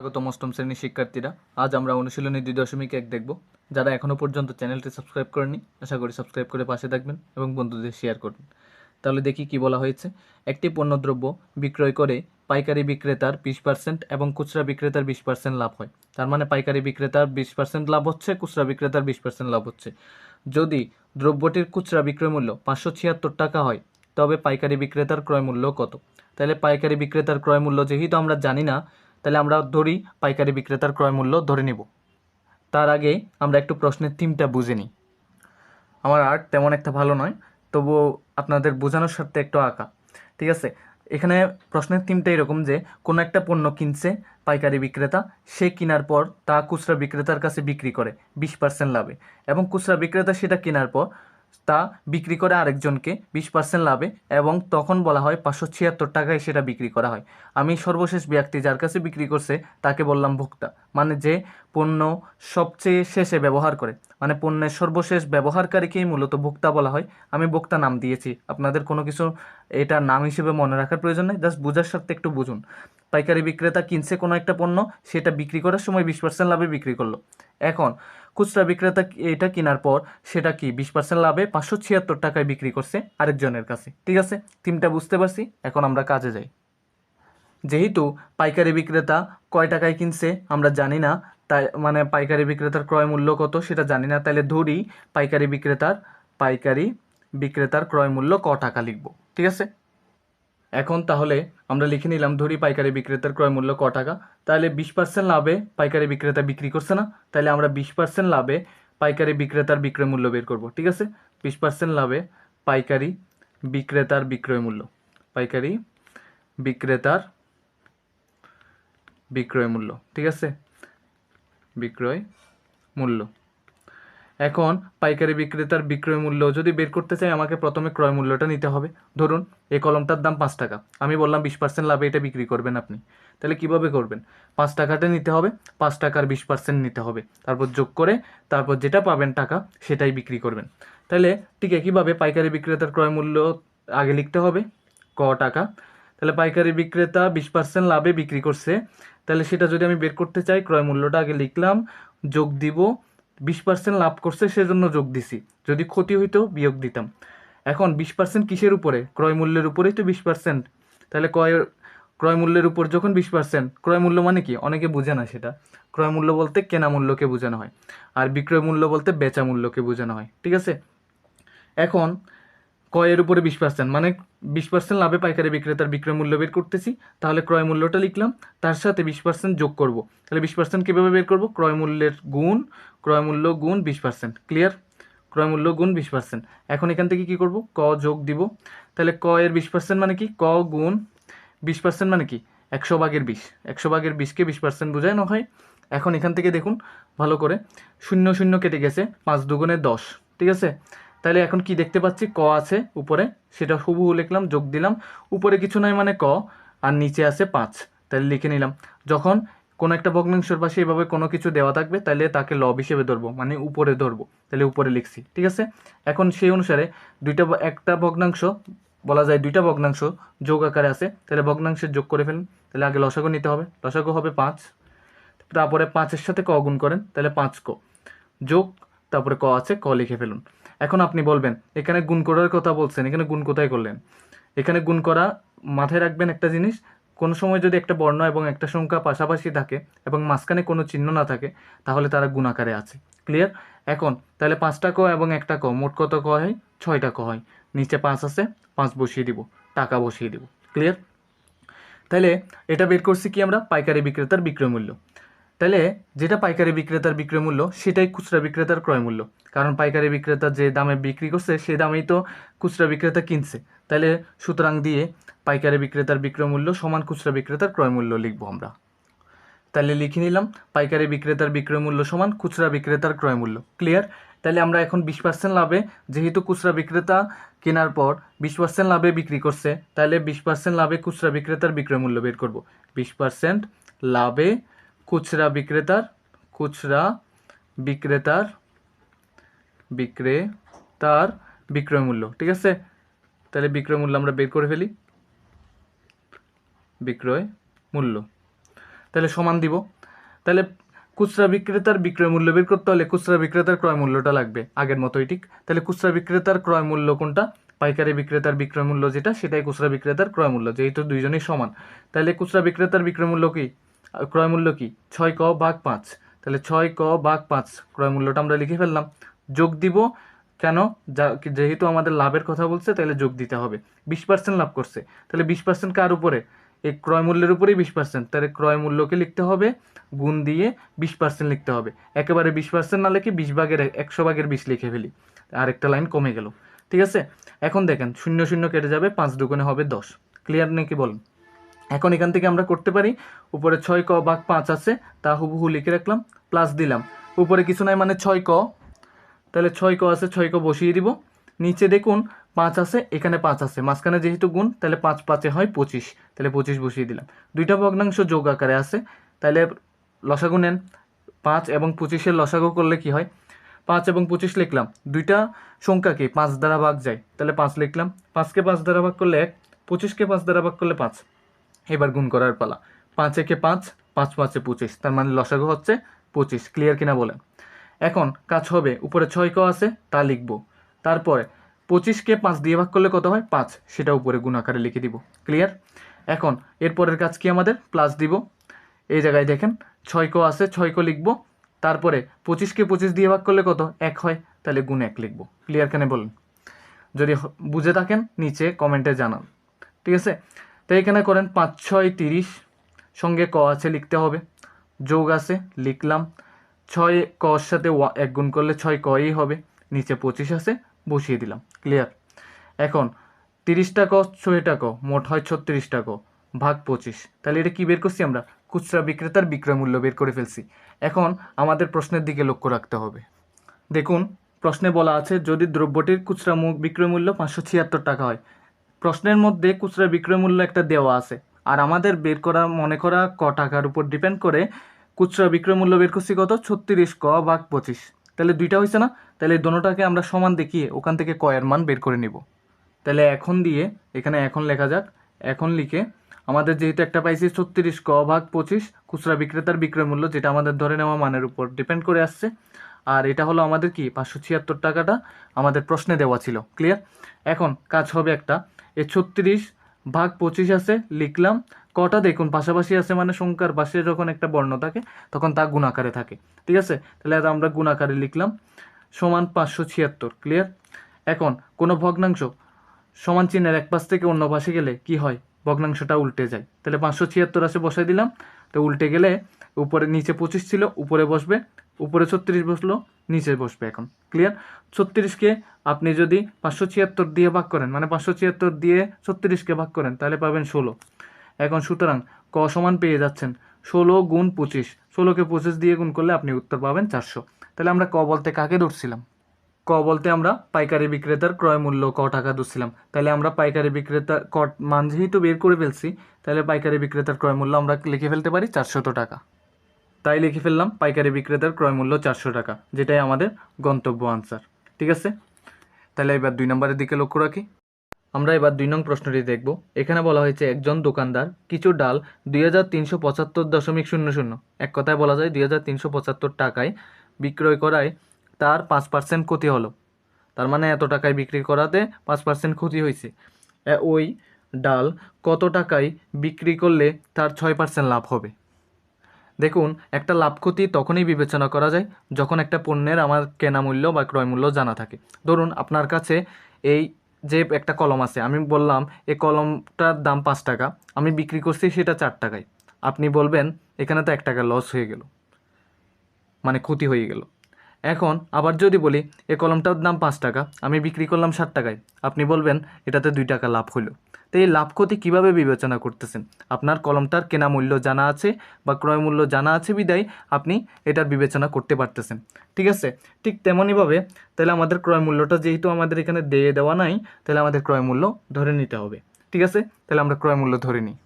স্বাগতম অষ্টম শ্রেণির শিক্ষার্থীরা। আজ আমরা অনুশীলনী দুই দশমিক এক দেখব। যারা এখনও পর্যন্ত চ্যানেলটি সাবস্ক্রাইব করেনি আশা করি সাবস্ক্রাইব করে পাশে থাকবেন এবং বন্ধুদের শেয়ার করবেন। তাহলে দেখি কি বলা হয়েছে। একটি পণ্যদ্রব্য বিক্রয় করে পাইকারি বিক্রেতার বিশ পার্সেন্ট এবং খুচরা বিক্রেতার বিশ পার্সেন্ট লাভ হয়। তার মানে পাইকারি বিক্রেতার বিশ পার্সেন্ট লাভ হচ্ছে, খুচরা বিক্রেতার বিশ পার্সেন্ট লাভ হচ্ছে। যদি দ্রব্যটির খুচরা বিক্রয় মূল্য পাঁচশো ছিয়াত্তর টাকা হয়, তবে পাইকারি বিক্রেতার ক্রয় মূল্য কত? তাহলে পাইকারি বিক্রেতার ক্রয় মূল্য যেহেতু আমরা জানি না তাহলে আমরা ধরি পাইকারি বিক্রেতার ক্রয় মূল্য ধরে নিব। তার আগে আমরা একটু প্রশ্নের থিমটা বুঝে নিই। আমার আর্ট তেমন একটা ভালো নয়, তবুও আপনাদের বোঝানোর স্বার্থে একটু আঁকা। ঠিক আছে? এখানে প্রশ্নের থিমটা এরকম যে, কোনো একটা পণ্য কিনছে পাইকারি বিক্রেতা, সে কেনার পর তা খুচরা বিক্রেতার কাছে বিক্রি করে, বিশ পার্সেন্ট লাভে। এবং খুচরা বিক্রেতা সেটা কেনার পর তা বিক্রি করে আরেকজনকে বিশ পার্সেন্ট লাভে এবং তখন বলা হয় পাঁচশো ছিয়াত্তর টাকায় সেটা বিক্রি করা হয়। আমি সর্বশেষ ব্যক্তি যার কাছে বিক্রি করছে তাকে বললাম ভোক্তা মানে যে পণ্য সবচেয়ে শেষে ব্যবহার করে মানে পণ্যের সর্বশেষ ব্যবহারকারীকেই মূলত ভোক্তা বলা হয়। আমি ভোক্তা নাম দিয়েছি, আপনাদের কোনো কিছু এটা নাম হিসেবে মনে রাখার প্রয়োজন নেই, জাস্ট বোঝার সাথে একটু বুঝুন। পাইকারি বিক্রেতা কিনছে কোনো একটা পণ্য, সেটা বিক্রি করার সময় বিশ পার্সেন্ট লাভে বিক্রি করল। এখন খুচরা বিক্রেতা এটা কেনার পর সেটা কি বিশ পার্সেন্ট লাভে পাঁচশো ছিয়াত্তর টাকায় বিক্রি করছে আরেকজনের কাছে। ঠিক আছে? থিমটা বুঝতে পারছি? এখন আমরা কাজে যাই। যেহেতু পাইকারি বিক্রেতা কয় টাকায় কিনছে আমরা জানি না, তাই মানে পাইকারি বিক্রেতার ক্রয় মূল্য কত সেটা জানি না তাহলে ধরি পাইকারি বিক্রেতার পাইকারি বিক্রেতার ক্রয় মূল্য ক টাকা লিখব। ঠিক আছে? এখন তাহলে আমরা লিখে নিলাম, ধরি পাইকারি বিক্রেতার ক্রয় মূল্য ক টাকা। তাহলে বিশ পার্সেন্ট লাভে পাইকারি বিক্রেতা বিক্রি করছে না? তাহলে আমরা বিশ পার্সেন্ট লাভে পাইকারি বিক্রেতার বিক্রয় মূল্য বের করব, ঠিক আছে? বিশ পার্সেন্ট লাভে পাইকারি বিক্রেতার বিক্রয় মূল্য। পাইকারি বিক্রেতার বিক্রয় মূল্য, ঠিক আছে? বিক্রয় মূল্য। এখন পাইকারি বিক্রেতার বিক্রয় মূল্য যদি বের করতে চাই, আমাকে প্রথমে ক্রয় মূল্যটা নিতে হবে। ধরুন এই কলমটার দাম পাঁচ টাকা। আমি বললাম, বিশ পার্সেন্ট লাভে এটা বিক্রি করবেন আপনি। তাহলে কীভাবে করবেন? পাঁচ টাকাটা নিতে হবে, পাঁচ টাকার বিশ পার্সেন্ট নিতে হবে। তারপর যোগ করে, তারপর যেটা পাবেন টাকা, সেটাই বিক্রি করবেন। তাহলে ঠিক একইভাবে পাইকারি বিক্রেতার ক্রয় মূল্য আগে লিখতে হবে, ক টাকা। তাহলে পাইকারি বিক্রেতা বিশ পার্সেন্ট লাভে বিক্রি করছে। তাহলে সেটা যদি আমি বের করতে চাই, ক্রয় মূল্যটা আগে লিখলাম, যোগ দিব বিশ পার্সেন্ট লাভ করছে, সেজন্য যোগ দিছি। যদি ক্ষতি হইতো, বিয়োগ দিতাম। এখন বিশ পার্সেন্ট কিসের উপরে? ক্রয় মূল্যের উপরেই তো বিশ পার্সেন্ট তাহলে ক্রয় ক্রয় মূল্যের উপর যখন বিশ পার্সেন্ট ক্রয় মূল্য মানে কি? অনেকে বুঝে না সেটা। ক্রয় মূল্য বলতে কেনা মূল্যকে বোঝানো হয়। আর বিক্রয় মূল্য বলতে বেচা মূল্যকে বোঝানো হয়। ঠিক আছে? এখন ক্রয়ের উপরে বিশ পার্সেন্ট মানে বিশ পার্সেন্ট লাভে পাইকারি বিক্রেতার বিক্রয় মূল্য বের করতেছি, তাহলে ক্রয় মূল্যটা লিখলাম, তার সাথে বিশ পার্সেন্ট যোগ করব। তাহলে বিশ পার্সেন্ট কীভাবে বের করব? ক্রয় মূল্যের গুণ, ক্রয় মূল্য গুণ বিশ পার্সেন্ট ক্লিয়ার ক্রয় মূল্য গুণ বিশ পার্সেন্ট এখন এখান থেকে কি করব? ক যোগ দিব। তাহলে ক এর বিশ পার্সেন্ট মানে কি? ক গুণ বিশ পার্সেন্ট মানে কি? একশো ভাগের বিশ। একশো ভাগের বিশকে বিশ পার্সেন্ট বোঝানো হয়। এখন এখান থেকে দেখুন, ভালো করে, শূন্য শূন্য কেটে গেছে, পাঁচ দুগুণে দশ, ঠিক আছে? তাহলে এখন কি দেখতে পাচ্ছি? ক আছে উপরে। সেটা হুবহু লিখলাম, যোগ দিলাম। উপরে কিছু নয় মানে ক, আর নিচে আছে পাঁচ। তাহলে লিখে নিলাম। যখন কোনো একটা ভগ্নাংশের পাশে এভাবে কোনো কিছু দেওয়া থাকবে, তাহলে তাকে লব হিসেবে ধরবো মানে উপরে ধরবো। তাহলে উপরে লিখছি, ঠিক আছে? এখন সেই অনুসারে দুইটা একটা ভগ্নাংশ, বলা যায় দুইটা ভগ্নাংশ যোগ আকারে আছে। তাহলে ভগ্নাংশের যোগ করে ফেলুন। তাহলে আগে লসাগু নিতে হবে। লসাগু হবে পাঁচ। তারপরে পাঁচের সাথে ক গুণ করেন, তাহলে পাঁচ ক। যোগ, তারপরে ক আছে, ক লিখে ফেলুন। এখন আপনি বলবেন, এখানে গুণ করার কথা বলছেন, এখানে গুণ কোথায় করলেন? এখানে গুণ করা মাথায় রাখবেন একটা জিনিস, কোনো সময় যদি একটা বর্ণ এবং একটা সংখ্যা পাশাপাশি থাকে এবং মাঝখানে কোনো চিহ্ন না থাকে, তাহলে তারা গুণাকারে আছে। ক্লিয়ার এখন, তাহলে পাঁচটা ক এবং একটা ক, মোট কত ক হয়? ছয়টা ক হয়। নিচে পাঁচ আছে, পাঁচ বসিয়ে দিব, টাকা বসিয়ে দিব। ক্লিয়ার তাহলে এটা বের করছি কি আমরা? পাইকারি বিক্রেতার বিক্রয় মূল্য। তাহলে যেটা পাইকারি বিক্রেতার বিক্রয় মূল্য, সেটাই খুচরা বিক্রেতার ক্রয় মূল্য। কারণ পাইকারি বিক্রেতা যে দামে বিক্রি করছে সেই দামেই তো খুচরা বিক্রেতা কিনছে। তাহলে সুতরাং দিয়ে পাইকারি বিক্রেতার বিক্রয় মূল্য সমান খুচরা বিক্রেতার ক্রয় মূল্য লিখব আমরা। তাহলে লিখে নিলাম, পাইকারি বিক্রেতার বিক্রয় মূল্য সমান খুচরা বিক্রেতার ক্রয় মূল্য। ক্লিয়ার তাহলে আমরা এখন বিশ পার্সেন্ট লাভে, যেহেতু খুচরা বিক্রেতা কেনার পর বিশ পার্সেন্ট লাভে বিক্রি করছে, তাহলে বিশ পার্সেন্ট লাভে খুচরা বিক্রেতার বিক্রয় মূল্য বের করব। বিশ পার্সেন্ট লাভে খুচরা বিক্রেতার খুচরা বিক্রেতার বিক্রেতার বিক্রয় মূল্য, ঠিক আছে? তাহলে বিক্রয় মূল্য আমরা বের করে ফেলি। বিক্রয় মূল্য। তাহলে সমান দিব। তাহলে খুচরা বিক্রেতার বিক্রয় মূল্য বের করতে হলে খুচরা বিক্রেতার ক্রয় মূল্যটা লাগবে, আগের মতোই, ঠিক? তাহলে খুচরা বিক্রেতার ক্রয় মূল্য কোনটা? পাইকারি বিক্রেতার বিক্রয় মূল্য যেটা, সেটাই খুচরা বিক্রেতার ক্রয় মূল্য, যেহেতু দুইজনই সমান। তাহলে খুচরা বিক্রেতার বিক্রয় মূল্য কি? আর ক্রয় মূল্য কি? ছয় ক ভাগ পাঁচ। তাহলে ছয় ক ভাগ পাঁচ ক্রয় মূল্যটা আমরা লিখে ফেললাম। যোগ দিব কেন? যেহেতু আমাদের লাভের কথা বলছে, তাহলে যোগ দিতে হবে। বিশ পার্সেন্ট লাভ করছে। তাহলে বিশ পার্সেন্ট কার উপরে? এই ক্রয় মূল্যের উপরেই বিশ পার্সেন্ট তাহলে ক্রয় মূল্যকে লিখতে হবে, গুণ দিয়ে বিশ পার্সেন্ট লিখতে হবে। একেবারে বিশ পার্সেন্ট না লিখে বিশ ভাগের একশো ভাগের বিশ লিখে ফেলি। আরেকটা লাইন কমে গেল। ঠিক আছে? এখন দেখেন, শূন্য শূন্য কেটে যাবে, পাঁচ দুগুণে হবে দশ। ক্লিয়ার নাকি বলেন? এখন এখান থেকে আমরা করতে পারি, উপরে ছয় ক বাঘ পাঁচ আছে, তা হুবহু লিখে রাখলাম প্লাস দিলাম। উপরে কিছু নাই মানে ছয় ক, তাহলে ছয় ক আছে, ছয় ক বসিয়ে দিব। নিচে দেখুন পাঁচ আছে, এখানে পাঁচ আছে, মাঝখানে যেহেতু গুণ, তাহলে পাঁচ পাঁচে হয় পঁচিশ, তাহলে পঁচিশ বসিয়ে দিলাম। দুইটা ভগ্নাংশ যোগ আকারে আছে, তাহলে লসাগু নেন। পাঁচ এবং পঁচিশের লসাগু করলে কি হয়? পাঁচ এবং পঁচিশ লিখলাম। দুইটা সংখ্যাকে পাঁচ দ্বারা ভাগ যায়, তাহলে পাঁচ লিখলাম। পাঁচকে পাঁচ দ্বারা ভাগ করলে এক, পঁচিশকে পাঁচ দ্বারা ভাগ করলে পাঁচ। এবার গুণ করার পালা। পাঁচ একে পাঁচ পাঁচ পাঁচে পঁচিশ। তার মানে লসাগু হচ্ছে পঁচিশ। ক্লিয়ার কিনা বলেন? এখন কাজ হবে, উপরে ছয় ক আছে, তা লিখব। তারপরে পঁচিশকে পাঁচ দিয়ে ভাগ করলে কত হয়? পাঁচ। সেটা উপরে গুণ আকারে লিখে দিব। ক্লিয়ার এখন এরপরের কাজ কি আমাদের? প্লাস দিব। এই জায়গায় দেখেন, ছয় ক আছে, ছয় ক লিখব। তারপরে পঁচিশকে পঁচিশ দিয়ে ভাগ করলে কত? এক হয়। তাহলে গুণ এক লিখব। ক্লিয়ার কেন বলুন? যদি বুঝে থাকেন, নিচে কমেন্টে জানান। ঠিক আছে? তো এখানে করেন পাঁচ, ছয়, তিরিশ। সঙ্গে ক আছে লিখতে হবে। যোগ আছে, লিখলাম। ছয় কর সাথে এক গুণ করলে ছয় কই হবে? নিচে পঁচিশ আছে, বসিয়ে দিলাম। ক্লিয়ার এখন তিরিশটা ক, ছয়টা ক, মোট হয় ছত্রিশটা ক, ভাগ পঁচিশ। তাহলে এটা কি বের করছি আমরা? খুচরা বিক্রেতার বিক্রয় মূল্য বের করে ফেলছি। এখন আমাদের প্রশ্নের দিকে লক্ষ্য রাখতে হবে। দেখুন, প্রশ্নে বলা আছে, যদি দ্রব্যটির খুচরা মূ- বিক্রয় মূল্য পাঁচশো ছিয়াত্তর টাকা হয় প্রশ্নের মধ্যে খুচরা বিক্রয় মূল্য একটা দেওয়া আছে। আর আমাদের বের করা, মনে করা ক টাকার উপর ডিপেন্ড করে খুচরা বিক্রয় মূল্য বের করছি কত? ছত্রিশ, ক ভাগ পঁচিশ। তাহলে দুইটা হয়েছে না? তাহলে দোনোটাকে আমরা সমান দেখিয়ে ওখান থেকে কয়ের মান বের করে নিব। তাহলে এখন দিয়ে, এখানে এখন লেখা যাক, এখন লিখে আমাদের যেহেতু একটা পাইছি ছত্রিশ, ক ভাগ পঁচিশ, খুচরা বিক্রেতার বিক্রয় মূল্য, যেটা আমাদের ধরে নেওয়া মানের উপর ডিপেন্ড করে আসছে। আর এটা হলো আমাদের কি? পাঁচশো ছিয়াত্তর টাকাটা আমাদের প্রশ্নে দেওয়া ছিল। ক্লিয়ার এখন কাজ হবে একটা এই ছত্রিশ ভাগ পঁচিশ আছে, লিখলাম। কটা দেখুন, পাশাপাশি আছে মানে সংখ্যার পাশে যখন একটা বর্ণ থাকে, তখন তা গুণাকারে থাকে। ঠিক আছে? তাহলে আমরা গুণাকারে লিখলাম। সমান পাঁচশো ছিয়াত্তর ক্লিয়ার এখন, কোনো ভগ্নাংশ সমান চিহ্নের এক পাশ থেকে অন্য পাশে গেলে কি হয়? ভগ্নাংশটা উল্টে যায়। তাহলে পাঁচশো ছিয়াত্তর আসে বসাই দিলাম। তো উল্টে গেলে উপরে, নিচে পঁচিশ ছিল, উপরে বসবে। উপরে ছত্রিশ বসল, নিচে বসবে এখন। ক্লিয়ার ছত্রিশকে আপনি যদি পাঁচশো ছিয়াত্তর দিয়ে ভাগ করেন মানে পাঁচশো ছিয়াত্তর দিয়ে ছত্রিশকে ভাগ করেন, তাহলে পাবেন ষোলো। এখন সুতরাং ক সমান পেয়ে যাচ্ছেন ষোলো গুণ পঁচিশ। ষোলোকে পঁচিশ দিয়ে গুণ করলে আপনি উত্তর পাবেন চারশো। তাহলে আমরা ক বলতে কাকে ধরছিলাম? ক বলতে আমরা পাইকারি বিক্রেতার ক্রয় মূল্য, ক টাকা ধরছিলাম। তাহলে আমরা পাইকারি বিক্রেতার ক মান যেহেতু বের করে ফেলছি, তাহলে পাইকারি বিক্রেতার ক্রয় মূল্য আমরা লিখে ফেলতে পারি চারশত টাকা। তাই লিখে ফেললাম পাইকারি বিক্রেতার ক্রয় মূল্য চারশো টাকা, যেটাই আমাদের গন্তব্য আনসার ঠিক আছে? তাহলে এবার দুই নম্বরের দিকে লক্ষ্য রাখি। আমরা এবার দুই নং প্রশ্নটি দেখব। এখানে বলা হয়েছে, একজন দোকানদার কিছু ডাল দুই হাজার তিনশো পঁচাত্তর দশমিক শূন্য শূন্য, এক কথায় বলা যায় দুই হাজার তিনশো পঁচাত্তর টাকায় বিক্রয় করায় তার পাঁচ পার্সেন্ট ক্ষতি হলো। তার মানে এত টাকায় বিক্রি করাতে পাঁচ পার্সেন্ট ক্ষতি হয়েছে। ওই ডাল কত টাকায় বিক্রি করলে তার ছয় পার্সেন্ট লাভ হবে? দেখুন, একটা লাভ ক্ষতি তখনই বিবেচনা করা যায় যখন একটা পণ্যের আমার কেনা মূল্য বা ক্রয় মূল্য জানা থাকে। ধরুন, আপনার কাছে এই যে একটা কলম আছে, আমি বললাম এই কলমটার দাম পাঁচ টাকা, আমি বিক্রি করছি সেটা চার টাকায়। আপনি বলবেন, এখানে তো এক টাকা লস হয়ে গেল। মানে ক্ষতি হয়ে গেল। এখন আবার যদি বলি এই কলমটার দাম পাঁচ টাকা, আমি বিক্রি করলাম ষাট টাকায়। আপনি বলবেন, এটাতে দুই টাকা লাভ হলো। তো এই লাভ ক্ষতি কীভাবে বিবেচনা করতেছেন? আপনার কলমটার কেনা মূল্য জানা আছে বা ক্রয় মূল্য জানা আছে বিদায়, আপনি এটার বিবেচনা করতে পারতেছেন। ঠিক আছে? ঠিক তেমনইভাবে তাহলে আমাদের ক্রয় মূল্যটা যেহেতু আমাদের এখানে দিয়ে দেওয়া নাই, তাহলে আমাদের ক্রয় মূল্য ধরে নিতে হবে। ঠিক আছে? তাহলে আমরা ক্রয় মূল্য ধরে নিই।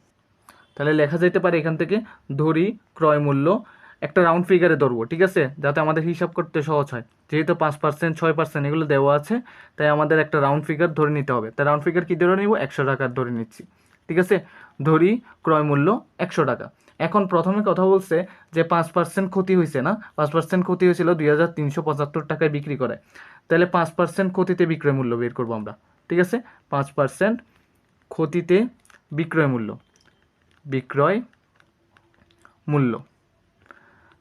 তাহলে লেখা যেতে পারে এখান থেকে, ধরি ক্রয় মূল্য, একটা রাউন্ড ফিগারে ধরবো, ঠিক আছে? যাতে আমাদের হিসাব করতে সহজ হয়। যেহেতু পাঁচ পার্সেন্ট ছয় পার্সেন্ট এগুলো দেওয়া আছে, তাই আমাদের একটা রাউন্ড ফিগার ধরে নিতে হবে। তাই রাউন্ড ফিগার কী ধরে নিব? একশো টাকার ধরে নিচ্ছি। ঠিক আছে? ধরি ক্রয় মূল্য একশো টাকা। এখন প্রথমে কথা বলছে যে পাঁচ পার্সেন্ট ক্ষতি হয়েছে না? পাঁচ পার্সেন্ট ক্ষতি হয়েছিল দুই হাজার তিনশো পঁচাত্তর টাকায় বিক্রি করে। তাহলে পাঁচ পার্সেন্ট ক্ষতিতে বিক্রয় মূল্য বের করব আমরা। ঠিক আছে? পাঁচ পার্সেন্ট ক্ষতিতে বিক্রয় মূল্য। বিক্রয় মূল্য।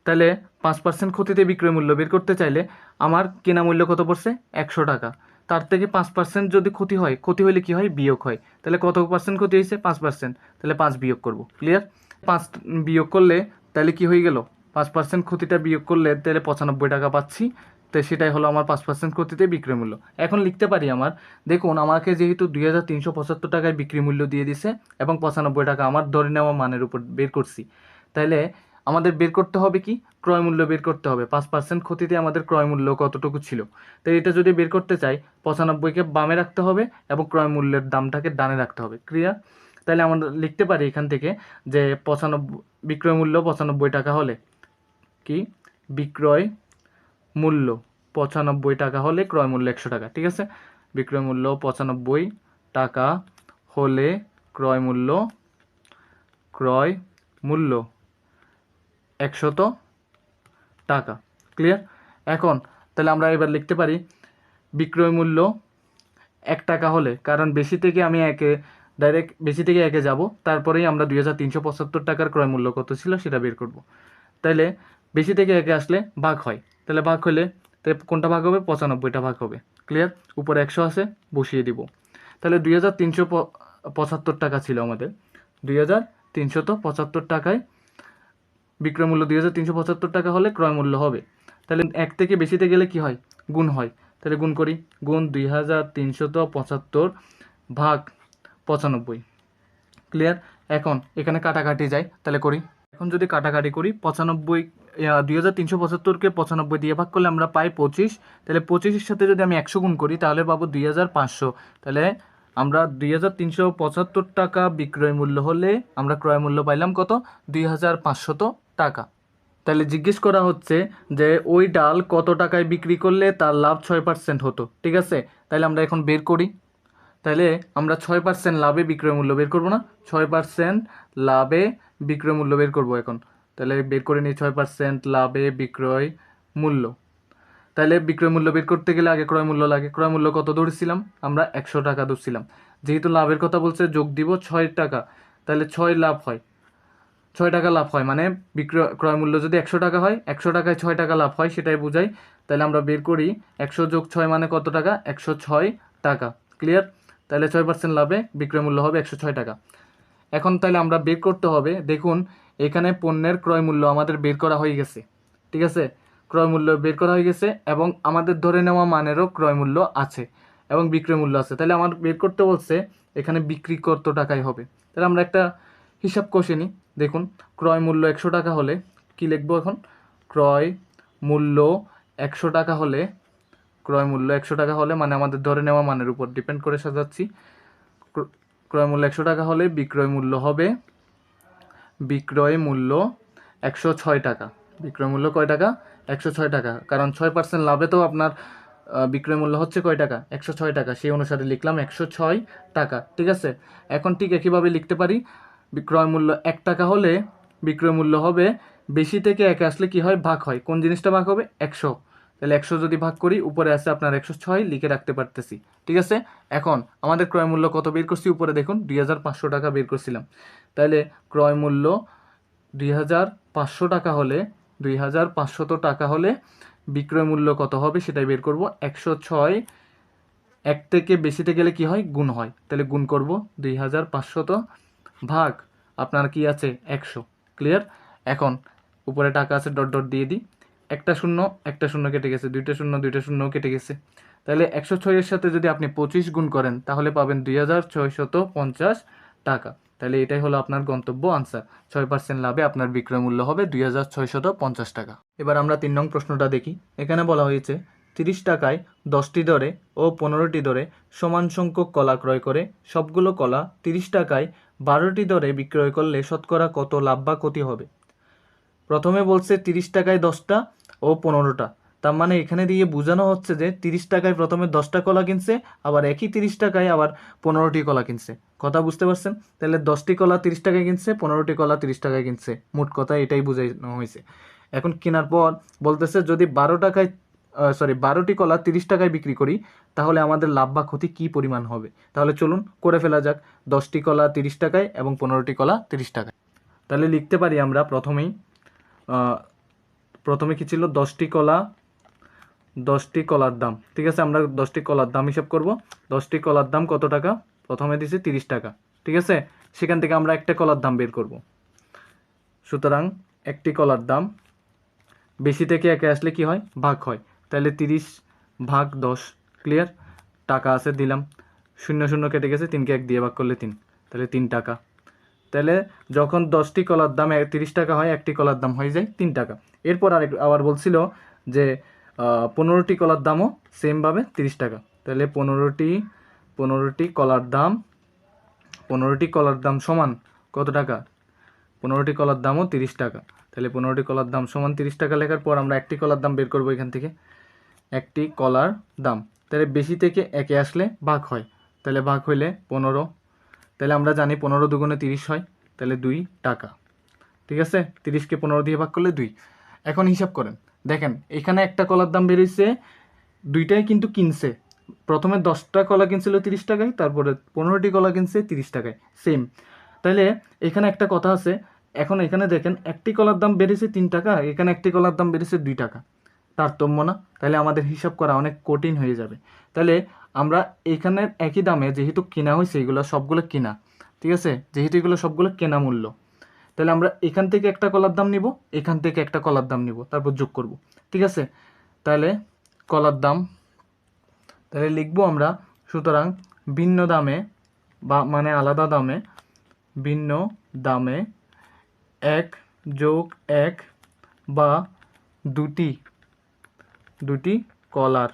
তাহলে পাঁচ পার্সেন্ট ক্ষতিতে বিক্রয় মূল্য বের করতে চাইলে আমার কেনা মূল্য কত পড়ছে? একশো টাকা। তার থেকে পাঁচ পার্সেন্ট যদি ক্ষতি হয়, ক্ষতি হলে কি হয়? বিয়োগ হয়। তাহলে কত পার্সেন্ট ক্ষতি হয়েছে? পাঁচ পার্সেন্ট তাহলে পাঁচ বিয়োগ করব। ক্লিয়ার পাঁচ বিয়োগ করলে তাহলে কি হয়ে গেল? পাঁচ পার্সেন্ট ক্ষতিটা বিয়োগ করলে তাহলে পঁচানব্বই টাকা পাচ্ছি। তো সেটাই হলো আমার পাঁচ পার্সেন্ট ক্ষতিতে বিক্রয় মূল্য। এখন লিখতে পারি আমার। দেখুন, আমাকে যেহেতু দুই হাজার তিনশো পঁচাত্তর টাকায় বিক্রি মূল্য দিয়ে দিছে এবং পঁচানব্বই টাকা আমার ধরে নেওয়া মানের উপর বের করছি। তাহলে আমাদের বের করতে হবে কি? ক্রয় মূল্য বের করতে হবে। পাঁচ পার্সেন্ট ক্ষতিতে আমাদের ক্রয় মূল্য কতটুকু ছিল? তো এটা যদি বের করতে চাই, পঁচানব্বইকে বামে রাখতে হবে এবং ক্রয় মূল্যের দামটাকে ডানে রাখতে হবে। ক্লিয়ার তাহলে আমরা লিখতে পারি এখান থেকে যে পঁচানব্বই বিক্রয় মূল্য পঁচানব্বই টাকা হলে কি? বিক্রয় মূল্য পঁচানব্বই টাকা হলে ক্রয় মূল্য একশো টাকা, ঠিক আছে? বিক্রয় মূল্য পঁচানব্বই টাকা হলে ক্রয় মূল্য ক্রয় মূল্য একশত টাকা ক্লিয়ার এখন, তাহলে আমরা এবার লিখতে পারি, বিক্রয় মূল্য এক টাকা হলে, কারণ বেশি থেকে আমি একে ডাইরেক্ট বেশি থেকে একে যাব, তারপরেই আমরা দুই হাজার তিনশো পঁচাত্তর টাকার ক্রয় মূল্য কত ছিল সেটা বের করব। তাহলে বেশি থেকে একে আসলে ভাগ হয়। তাহলে ভাগ হলে, তাহলে কোনটা ভাগ হবে? পঁচানব্বইটা ভাগ হবে। ক্লিয়ার উপরে একশো আছে, বসিয়ে দিব। তাহলে দুই হাজার তিনশো পঁচাত্তর টাকা ছিল আমাদের। দুই হাজার তিনশত পঁচাত্তর টাকায় বিক্রয় মূল্য দুই হাজার তিনশো পঁচাত্তর টাকা হলে ক্রয় মূল্য হবে। তাহলে এক থেকে বেশিতে গেলে কি হয়? গুণ হয়। তাহলে গুণ করি। গুণ দুই হাজার পঁচাত্তর ভাগ পঁচানব্বই। ক্লিয়ার? এখন এখানে কাটাকাটি যায়। তাহলে করি। এখন যদি কাটাকাটি করি, পঁচানব্বই দুই হাজার তিনশো পঁচাত্তরকে পঁচানব্বই দিয়ে ভাগ করলে আমরা পাই পঁচিশ। তাহলে পঁচিশের সাথে যদি আমি একশো গুণ করি, তাহলে পাবো দুই হাজার পাঁচশো। তাহলে আমরা দুই হাজার তিনশো পঁচাত্তর টাকা বিক্রয় মূল্য হলে আমরা ক্রয় মূল্য পাইলাম কত? দুই হাজার পাঁচশত টাকা। তাহলে জিজ্ঞেস করা হচ্ছে যে, ওই ডাল কত টাকায় বিক্রি করলে তার লাভ ছয় পার্সেন্ট হতো, ঠিক আছে? তাহলে আমরা এখন বের করি। তাহলে আমরা ছয় পার্সেন্ট লাভে বিক্রয় মূল্য বের করব না, ছয় পার্সেন্ট লাভে বিক্রয় মূল্য বের করব এখন। তাহলে বের করে নিই ছয় পার্সেন্ট লাভে বিক্রয় মূল্য। তাহলে বিক্রয় মূল্য বের করতে গেলে আগে ক্রয় মূল্য লাগে। ক্রয় মূল্য কত ধরছিলাম? আমরা একশো টাকা ধরছিলাম। যেহেতু লাভের কথা বলছে, যোগ দিব ছয় টাকা। তাহলে ছয় লাভ হয়। ছয় টাকা লাভ হয়। মানে বিক্রয়, ক্রয় মূল্য যদি একশো টাকা হয়, একশো টাকায় ছয় টাকা লাভ হয়, সেটাই বোঝাই। তাহলে আমরা বের করি, একশো যোগ ছয় মানে কত টাকা? একশো ছয় টাকা। ক্লিয়ার তাহলে ছয় পার্সেন্ট লাভে বিক্রয় মূল্য হবে একশো ছয় টাকা। এখন তাহলে আমরা বের করতে হবে, দেখুন, এখানে পণ্যের ক্রয় মূল্য আমাদের বের করা হয়ে গেছে। ঠিক আছে? ক্রয় মূল্য বের করা হয়ে গেছে এবং আমাদের ধরে নেওয়া মানেরও ক্রয় মূল্য আছে এবং বিক্রয় মূল্য আছে। তাহলে আমার বের করতে বলছে, এখানে বিক্রি কত টাকায় হবে? তাহলে আমরা একটা হিসাব কষে নিই। দেখুন, ক্রয় মূল্য একশো টাকা হলে কি লিখব এখন? ক্রয় মূল্য একশো টাকা হলে, ক্রয় মূল্য একশো টাকা হলে মানে আমাদের ধরে নেওয়া মানের উপর ডিপেন্ড করে সাজাচ্ছি। ক্র- ক্রয় মূল্য একশো টাকা হলে বিক্রয় মূল্য হবে, বিক্রয় মূল্য একশো ছয় টাকা। বিক্রয় মূল্য কয় টাকা? একশো ছয় টাকা। কারণ ছয় পার্সেন্ট লাভে তো আপনার বিক্রয় মূল্য হচ্ছে কয় টাকা? একশো ছয় টাকা। সেই অনুসারে লিখলাম একশো ছয় টাকা। ঠিক আছে? এখন ঠিক একইভাবে লিখতে পারি। বিক্রয় মূল্য এক টাকা হলে বিক্রয় মূল্য হবে বেশি থেকে একে আসলে কি হয়? ভাগ হয়। কোন জিনিসটা ভাগ হবে? একশো। তাহলে একশো যদি ভাগ করি, উপরে আছে আপনার একশো ছয়, লিখে রাখতে পারতেছি। ঠিক আছে? এখন আমাদের ক্রয় মূল্য কত বের করছি? উপরে দেখুন, দুই হাজার পাঁচশো টাকা বের করছিলাম। তাহলে ক্রয় মূল্য দুই হাজার পাঁচশো টাকা হলে, দুই হাজার পাঁচশত টাকা হলে বিক্রয় মূল্য কত হবে সেটাই বের করব। একশো ছয়, এক থেকে বেশিতে গেলে কি হয়? গুণ হয়। তাহলে গুণ করব দুই হাজার পাঁচশত ভাগ, আপনার কি আছে একশো। ক্লিয়ার এখন, উপরে টাকা আছে ডট ডট দিয়ে দিই। একটা শূন্য একটা শূন্য কেটে গেছে। দুইটা শূন্য দুইটা শূন্য কেটে গেছে। তাহলে একশো ছয়ের সাথে যদি আপনি পঁচিশ গুণ করেন, তাহলে পাবেন দুই হাজার ছয়শত পঞ্চাশ টাকা। তাহলে এটাই হলো আপনার গন্তব্য আনসার ছয় পার্সেন্ট লাভে আপনার বিক্রয় মূল্য হবে দুই হাজার ছয়শত পঞ্চাশ টাকা। এবার আমরা তিন নং প্রশ্নটা দেখি। এখানে বলা হয়েছে, তিরিশ টাকায় দশটি দরে ও পনেরোটি দরে সমান সংখ্যক কলা ক্রয় করে। সবগুলো কলা তিরিশ টাকায় বারোটি দরে বিক্রয় করলে শতকরা কত লাভ বা ক্ষতি হবে? প্রথমে বলছে তিরিশ টাকায় দশটা ও পনেরোটা। তার মানে এখানে দিয়ে বোঝানো হচ্ছে যে তিরিশ টাকায় প্রথমে দশটা কলা কিনছে, আবার একই তিরিশ টাকায় আবার পনেরোটি কলা কিনছে। কথা বুঝতে পারছেন? তাহলে দশটি কলা তিরিশ টাকায় কিনছে, পনেরোটি কলা তিরিশ টাকায় কিনছে। মোট কথা এটাই বোঝানো হয়েছে। এখন কেনার পর বলতেছে যদি বারো টাকায় সরি বারোটি কলা তিরিশ টাকায় বিক্রি করি, তাহলে আমাদের লাভ বা ক্ষতি কী পরিমাণ হবে? তাহলে চলুন, করে ফেলা যাক। দশটি কলা তিরিশ টাকায় এবং পনেরোটি কলা তিরিশ টাকায়। তাহলে লিখতে পারি আমরা প্রথমেই প্রথমে কী ছিল? দশটি কলা, দশটি কলার দাম। ঠিক আছে, আমরা দশটি কলার দাম হিসাব করব। দশটি কলার দাম কত টাকা? প্রথমে দিছি তিরিশ টাকা। ঠিক আছে? সেখান থেকে আমরা একটা কলার দাম বের করব। সুতরাং একটি কলার দাম, বেশি থেকে একে আসলে কি হয়? ভাগ হয়। তাহলে তিরিশ ভাগ দশ ক্লিয়ার টাকা আছে, দিলাম। শূন্য শূন্য কেটে গেছে, তিনকে এক দিয়ে ভাগ করলে তিন। তাহলে তিন টাকা। তাহলে যখন দশটি কলার দাম তিরিশ টাকা হয়, একটি কলার দাম হয়ে যায় তিন টাকা। এরপর আরেক, আবার বলছিল যে পনেরোটি কলার দামও সেমভাবে তিরিশ টাকা। তাহলে পনেরোটি পনেরোটি কলার দাম, পনেরোটি কলার দাম সমান কত টাকা? পনেরোটি কলার দামও তিরিশ টাকা। তাহলে পনেরোটি কলার দাম সমান তিরিশ টাকা লেখার পর আমরা একটি কলার দাম বের করব এখান থেকে। একটি কলার দাম। তাহলে বেশি থেকে একে আসলে ভাগ হয়। তাহলে ভাগ হইলে পনেরো। তাহলে আমরা জানি পনেরো দুগুণে তিরিশ হয়। তাহলে দুই টাকা। ঠিক আছে? তিরিশকে পনেরো দিয়ে ভাগ করলে দুই। এখন হিসাব করেন। দেখেন, এখানে একটা কলার দাম বেরিয়েছে, দুইটাই কিন্তু কিনছে। প্রথমে দশটা কলা কিনছিল তিরিশ টাকায়, তারপরে পনেরোটি কলা কিনছে তিরিশ টাকায়। সেম। তাহলে এখানে একটা কথা আছে। এখন এখানে দেখেন, একটি কলার দাম বেড়েছে তিন টাকা, এখানে একটি কলার দাম বেড়েছে দুই টাকা। তারতম্য না। তাহলে আমাদের হিসাব করা অনেক কঠিন হয়ে যাবে। তাহলে আমরা এখানে একই দামে যেহেতু কেনা হয়েছে, এগুলো সবগুলো কেনা, ঠিক আছে? যেহেতু এগুলো সবগুলো কেনা মূল্য। তাহলে আমরা এখান থেকে একটা কলার দাম নিব, এখান থেকে একটা কলার দাম নিব, তারপর যোগ করব, ঠিক আছে? তাহলে কলার দাম, তাহলে লিখব আমরা, সুতরাং ভিন্ন দামে বা মানে আলাদা দামে ভিন্ন দামে এক যোগ এক বা দুটি দুটি কলার।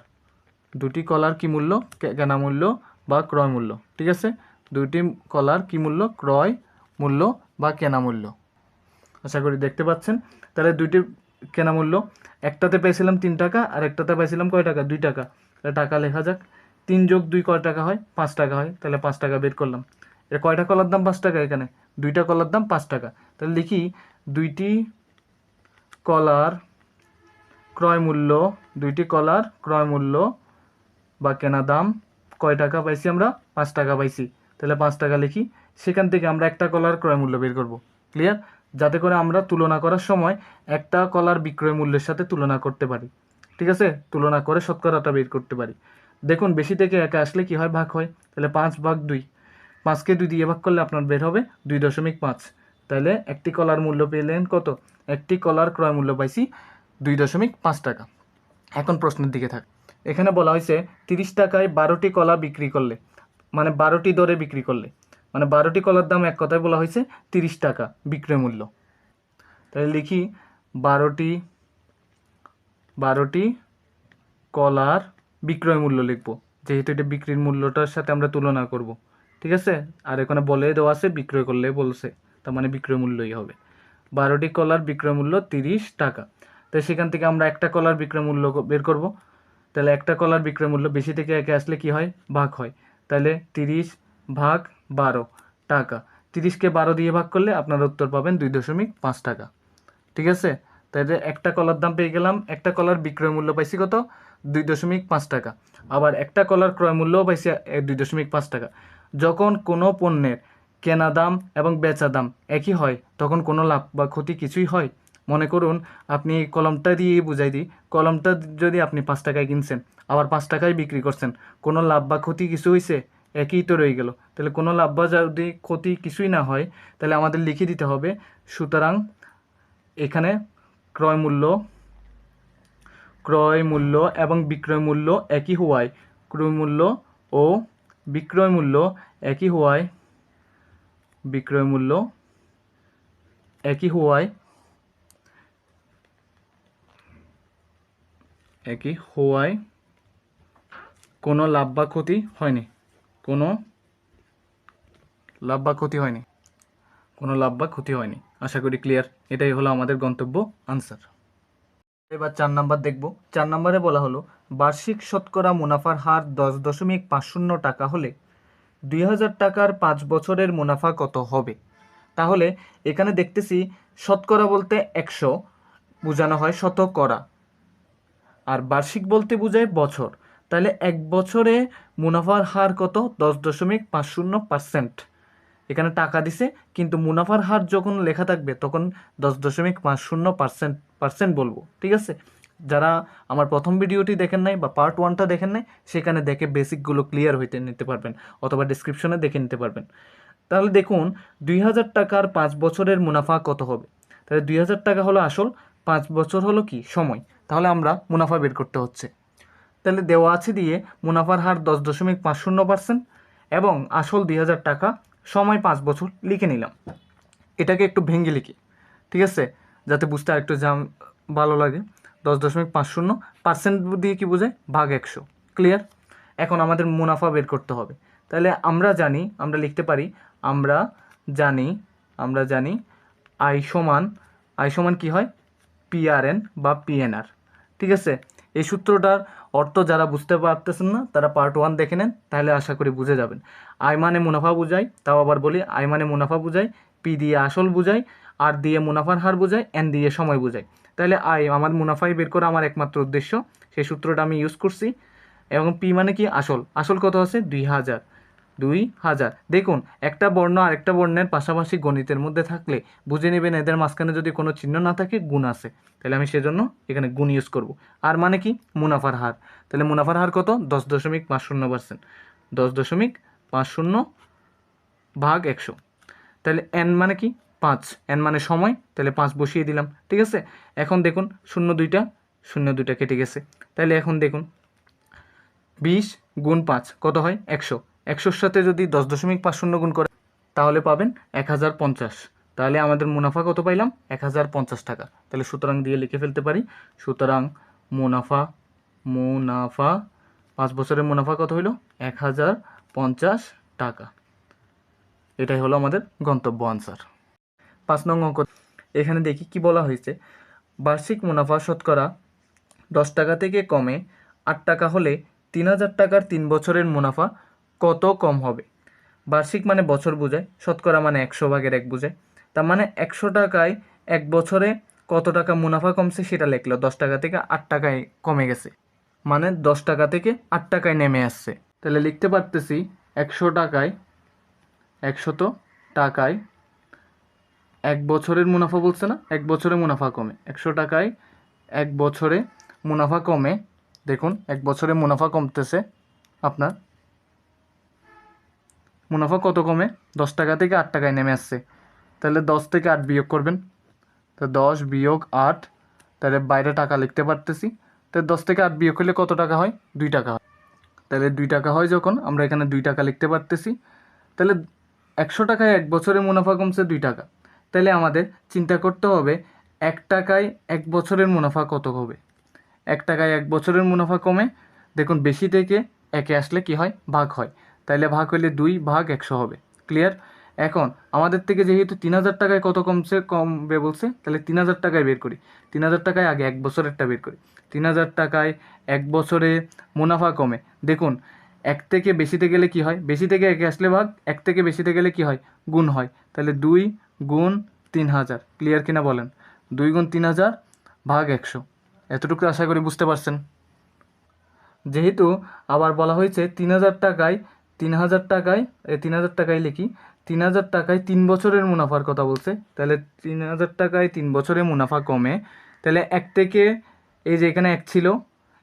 দুটি কলার কি মূল্য? কেনা মূল্য বা ক্রয় মূল্য। ঠিক আছে? দুটি কলার কি মূল্য? ক্রয় মূল্য বা কেনা মূল্য। আশা করি দেখতে পাচ্ছেন। তাহলে দুইটি কেনা মূল্য। একটাতে পেয়েছিলাম তিন টাকা, আর একটাতে পেয়েছিলাম কয় টাকা? দুই টাকা। তাহলে টাকা লেখা যাক। তিন যোগ দুই কয় টাকা হয়? পাঁচ টাকা হয়। তাহলে পাঁচ টাকা বের করলাম। এটা কয়টা কলার দাম? পাঁচ টাকা এখানে। দুইটা কলার দাম পাঁচ টাকা। তাহলে লিখি, দুইটি কলার ক্রয় মূল্য, দুইটি কলার ক্রয় মূল্য বা কেনা দাম, কয় টাকা পাইছি আমরা? পাঁচ টাকা পাইছি। তাহলে পাঁচ টাকা লিখি। সেখান থেকে আমরা একটা কলার ক্রয় মূল্য বের করব। ক্লিয়ার যাতে করে আমরা তুলনা করার সময় একটা কলার বিক্রয় মূল্যের সাথে তুলনা করতে পারি। ঠিক আছে? তুলনা করে শতকরাটা বের করতে পারি। দেখুন, বেশি থেকে একে আসলে কি হয়? ভাগ হয়। তাহলে পাঁচ ভাগ দুই। পাঁচকে দুই দিয়ে ভাগ করলে আপনার বের হবে দুই দশমিক পাঁচ। তাহলে একটি কলার মূল্য পেলেন কত? একটি কলার ক্রয় মূল্য পাইছি দুই দশমিক পাঁচ টাকা। এখন প্রশ্নের দিকে থাক। এখানে বলা হয়েছে, তিরিশ টাকায় বারোটি কলা বিক্রি করলে মানে বারোটি দরে বিক্রি করলে মানে বারোটি কলার দাম এক কথায় বলা হয়েছে, তিরিশ টাকা বিক্রয় মূল্য। তাহলে লিখি, বারোটি বারোটি কলার বিক্রয় মূল্য লিখব। যেহেতু এটা বিক্রির মূল্যটার সাথে আমরা তুলনা করব। ঠিক আছে? আর এখানে বলে দেওয়া আছে, বিক্রয় করলে বলছে, তার মানে বিক্রয় মূল্যই হবে। বারোটি কলার বিক্রয় মূল্য তিরিশ টাকা। তো সেখান থেকে আমরা একটা কলার বিক্রয় মূল্য বের করব। তাহলে একটা কলার বিক্রয় মূল্য বেশি থেকে একে আসলে কি হয়? ভাগ হয়। তাহলে তিরিশ ভাগ বারো টাকা। তিরিশকে বারো দিয়ে ভাগ করলে আপনার উত্তর পাবেন দুই দশমিক পাঁচ টাকা। ঠিক আছে? তাহলে একটা কলার দাম পেয়ে গেলাম। একটা কলার বিক্রয় মূল্য পাইছি কত? দুই দশমিক পাঁচ টাকা। আবার একটা কলার ক্রয় মূল্যও পাইছি দুই দশমিক পাঁচ টাকা। যখন কোনো পণ্যের কেনা দাম এবং বেচা দাম একই হয়, তখন কোনো লাভ বা ক্ষতি কিছুই হয়? মনে করুন, আপনি কলমটা দিয়ে বুঝাই দিই। কলমটা যদি আপনি পাঁচ টাকায় কিনছেন, আবার পাঁচ টাকায় বিক্রি করছেন, কোনো লাভ বা ক্ষতি কিছু হয়েছে একই তো রয়ে গেল। তাহলে কোনো লাভ বা যদি ক্ষতি কিছুই না হয়, তাহলে আমাদের লিখে দিতে হবে, সুতরাং এখানে ক্রয় মূল্য ক্রয় মূল্য এবং বিক্রয় মূল্য একই হওয়ায়, ক্রয় মূল্য ও বিক্রয় মূল্য একই হওয়ায়, বিক্রয় মূল্য একই হওয়ায় একই। হওয়ায় কোনো লাভ বা ক্ষতি হয়নি। কোনো লাভ বা ক্ষতি হয়নি। কোনো লাভ বা ক্ষতি হয়নি। আশা করি ক্লিয়ার এটাই হলো আমাদের গন্তব্য আনসার এবার চার নাম্বার দেখব। চার নাম্বারে বলা হলো, বার্ষিক শতকরা মুনাফার হার দশ দশমিক পাঁচ শূন্য টাকা হলে দুই হাজার টাকার পাঁচ বছরের মুনাফা কত হবে? তাহলে এখানে দেখতেছি, শতকরা বলতে একশো, বোঝানো হয় শতকরা। আর বার্ষিক বলতে বোঝায় বছর। তাহলে এক বছরে মুনাফার হার কত? দশ দশমিক পাঁচ শূন্য পার্সেন্ট। এখানে টাকা দিছে, কিন্তু মুনাফার হার যখন লেখা থাকবে, তখন দশ দশমিক পাঁচ শূন্য পার্সেন্ট পার্সেন্ট বলব, ঠিক আছে? যারা আমার প্রথম ভিডিওটি দেখেন নাই বা পার্ট ওয়ানটা দেখেন নাই, সেখানে দেখে বেসিকগুলো ক্লিয়ার হইতে নিতে পারবেন, অথবা ডিসক্রিপশনে দেখে নিতে পারবেন। তাহলে দেখুন, দুই হাজার টাকার পাঁচ বছরের মুনাফা কত হবে? তাহলে দুই হাজার টাকা হলো আসল, পাঁচ বছর হলো কি? সময়। তাহলে আমরা মুনাফা বের করতে হচ্ছে। তাহলে দেওয়া আছে দিয়ে মুনাফার হার দশ দশমিক পাঁচ শূন্য পার্সেন্ট এবং আসল দুই হাজার টাকা সময় পাঁচ বছর লিখে নিলাম। এটাকে একটু ভেঙে লিখি, ঠিক আছে? যাতে বুঝতে আর একটু জাম ভালো লাগে। দশ দশমিক পাঁচ শূন্য পার্সেন্ট দিয়ে কি বোঝায়? ভাগ একশো ক্লিয়ার এখন আমাদের মুনাফা বের করতে হবে। তাহলে আমরা জানি, আমরা লিখতে পারি, আমরা জানি আমরা জানি আই সমান আই সমান কি হয়? পিআরএন বা পিএনআর ঠিক আছে? এই সূত্রটার অর্থ যারা বুঝতে পারতেছেন না, তারা পার্ট ওয়ান দেখে নেন, তাহলে আশা করি বুঝে যাবেন। আয় মানে মুনাফা বুঝাই, তাও আবার বলি আয় মানে মুনাফা বুঝাই পি দিয়ে আসল বুঝাই আর দিয়ে মুনাফার হার বুঝাই এন দিয়ে সময় বুঝাই। তাহলে আয় আমার মুনাফাই বের করা আমার একমাত্র উদ্দেশ্য। সেই সূত্রটা আমি ইউজ করছি। এবং পি মানে কি? আসল। আসল কত আছে? দুই হাজার। দুই হাজার। দেখুন, একটা বর্ণ আর একটা বর্ণের পাশাপাশি গণিতের মধ্যে থাকলে বুঝে নেবেন এদের মাঝখানে যদি কোনো চিহ্ন না থাকে, গুণ আছে। তাহলে আমি সেজন্য এখানে গুণ ইউজ করব। আর মানে কি? মুনাফার হার। তাহলে মুনাফার হার কত? দশ দশমিক পাঁচ শূন্য পার্সেন্ট। দশ দশমিক পাঁচ শূন্য ভাগ একশো। তাহলে এন মানে কি? পাঁচ। এন মানে সময়। তাহলে পাঁচ বসিয়ে দিলাম। ঠিক আছে? এখন দেখুন, শূন্য দুইটা শূন্য দুইটা কেটে গেছে। তাহলে এখন দেখুন, বিশ গুণ পাঁচ, কত হয়? একশো। একশোর সাথে যদি দশ দশমিক পাঁচ শূন্য গুণ করে, তাহলে পাবেন এক হাজার পঞ্চাশ। তাহলে আমাদের মুনাফা কত পাইলাম? এক হাজার পঞ্চাশ টাকা। তাহলে সুতরাং দিয়ে লিখে ফেলতে পারি। সুতরাং মুনাফা মুনাফা, পাঁচ বছরের মুনাফা কত হইল? এক হাজার পঞ্চাশ টাকা। এটাই হলো আমাদের গন্তব্য আনসার পাঁচ নং অঙ্ক। এখানে দেখি কি বলা হয়েছে। বার্ষিক মুনাফা শতকরা দশ টাকা থেকে কমে আট টাকা হলে তিন হাজার টাকার তিন বছরের মুনাফা কত কম হবে? বার্ষিক মানে বছর বোঝায়, শতকরা মানে একশো ভাগের এক বোঝায়। তার মানে একশো টাকায় এক বছরে কত টাকা মুনাফা কমছে সেটা লিখলো, দশ টাকা থেকে আট টাকায় কমে গেছে। মানে দশ টাকা থেকে আট টাকায় নেমে আসছে। তাহলে লিখতে পারতেছি একশো টাকায়, একশত টাকায় এক বছরের মুনাফা বলছে না? এক বছরে মুনাফা কমে। একশো টাকায় এক বছরে মুনাফা কমে, দেখুন, এক বছরে মুনাফা কমতেছে আপনার মুনাফা কত কমে? দশ টাকা থেকে আট টাকায় নেমে আসছে। তাহলে দশ থেকে আট বিয়োগ করবেন। তো দশ বিয়োগ আট, তাহলে বাইরে টাকা লিখতে পারতেছি। তো দশ থেকে আট বিয়োগ করলে কত টাকা হয়? দুই টাকা হয়। তাহলে দুই টাকা হয় যখন, আমরা এখানে দুই টাকা লিখতে পারতেছি। তাহলে একশো টাকায় এক বছরে মুনাফা কমছে দুই টাকা। তাহলে আমাদের চিন্তা করতে হবে, এক টাকায় এক বছরের মুনাফা কত হবে? এক টাকায় এক বছরের মুনাফা কমে, দেখুন বেশি থেকে একে আসলে কি হয়? ভাগ হয়। তাইলে ভাগ হইলে দুই ভাগ একশো হবে। ক্লিয়ার এখন, আমাদের থেকে যেহেতু তিন হাজার টাকায় কত কমছে, কমবে বলছে তাহলে তিন হাজার টাকায় বের করি। তিন হাজার টাকায় আগে এক বছরেরটা বের করি। তিন হাজার টাকায় এক বছরে মুনাফা কমে। দেখুন, এক থেকে বেশিতে গেলে কি হয়? বেশি থেকে একে আসলে ভাগ, এক থেকে বেশিতে গেলে কি হয়? গুণ হয়। তাহলে দুই গুণ তিন হাজার। ক্লিয়ার কিনা বলেন? দুই গুণ তিন হাজার ভাগ একশো। এতটুকু আশা করি বুঝতে পারছেন। যেহেতু আবার বলা হয়েছে তিন হাজার টাকায় তিন হাজার টাকায় তিন হাজার টাকায় লিখি তিন হাজার টাকায় তিন বছরের মুনাফার কথা বলছে, তাহলে তিন হাজার টাকায় তিন বছরে মুনাফা কমে, তাহলে এক থেকে, এই যে এখানে এক ছিল,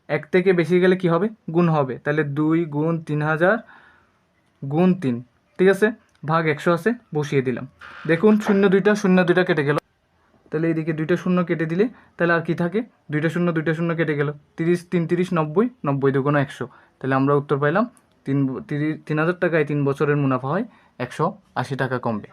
এক থেকে বেশি গেলে কি হবে? গুণ হবে, তাহলে দুই গুণ তিন হাজার গুণ তিন, ঠিক আছে? ভাগ একশো আছে, বসিয়ে দিলাম। দেখুন, শূন্য দুইটা শূন্য দুইটা কেটে গেল। তাহলে এইদিকে দুইটা শূন্য কেটে দিলে, তাহলে আর কি থাকে? দুইটা শূন্য দুইটা শূন্য কেটে গেল। তিরিশ, তিন তিরিশ, নব্বই নব্বই দুগুণ একশো। তাহলে আমরা উত্তর পাইলাম তিন তিন হাজার টাকায় তিন বছরের মুনাফা হয় একশো আশি টাকা কমবে।